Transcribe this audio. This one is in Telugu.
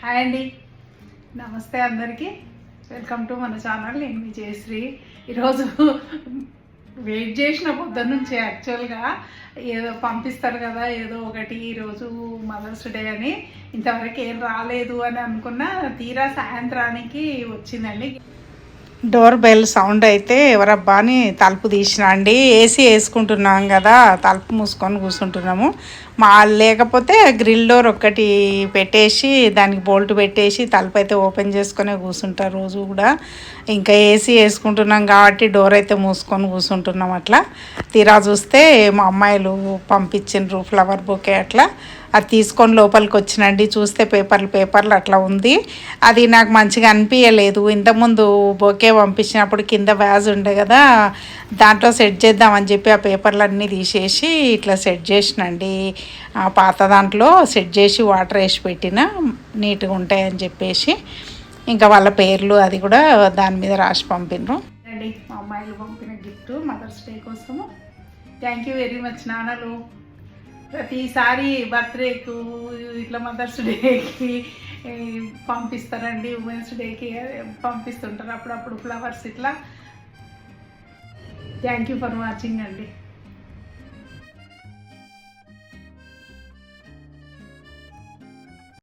హాయ్ అండి. నమస్తే అందరికీ. వెల్కమ్ టు మన ఛానల్. నేను మీ జయశ్రీ. ఈరోజు వెయిట్ చేసిన పొద్దున్న నుంచి యాక్చువల్గా ఏదో పంపిస్తారు కదా ఏదో ఒకటి ఈరోజు మదర్స్ డే అని. ఇంతవరకు ఏం రాలేదు అని అనుకున్నా తీరా సాయంత్రానికి వచ్చిందండి. డోర్ బెల్ సౌండ్ అయితే ఎవరబ్బా అని తలుపు తీసిన అండి. ఏసీ వేసుకుంటున్నాం కదా తలుపు మూసుకొని కూర్చుంటున్నాము. మా లేకపోతే గ్రిల్ డోర్ ఒక్కటి పెట్టేసి దానికి బోల్ట్ పెట్టేసి తలుపు అయితే ఓపెన్ చేసుకునే కూర్చుంటారు రోజు కూడా. ఇంకా ఏసీ వేసుకుంటున్నాం కాబట్టి డోర్ అయితే మూసుకొని కూర్చుంటున్నాం అట్లా. తీరా చూస్తే మా అమ్మాయిలు పంపించిండ్రు ఫ్లవర్ బొకే అట్లా. అది తీసుకొని లోపలికి వచ్చినండి. చూస్తే పేపర్లు పేపర్లు అట్లా ఉంది. అది నాకు మంచిగా అనిపించలేదు ఇంతకుముందు బొకే పంపించినప్పుడు కింద వ్యాజ్ ఉండే కదా దాంట్లో సెట్ చేద్దామని చెప్పి ఆ పేపర్లు అన్నీ తీసేసి ఇట్లా సెట్ చేసినండి. ఆ పాత దాంట్లో సెట్ చేసి వాటర్ వేసి పెట్టిన నీట్గా ఉంటాయని చెప్పేసి ఇంకా వాళ్ళ పేర్లు అది కూడా దాని మీద రాసి పంపినరు. అండి మా అమ్మాయిలు పంపిన గిఫ్ట్ మదర్స్ డే కోసము. థ్యాంక్ యూ వెరీ మచ్ నాన్నలు. ప్రతిసారి బర్త్డేకు ఇట్లా మదర్స్ డేకి పంపిస్తారండి ఉమెన్స్ డేకి పంపిస్తుంటారు. అప్పుడప్పుడు ఫ్లవర్స్ ఇట్లా. థ్యాంక్ యూ ఫర్ వాచింగ్ అండి.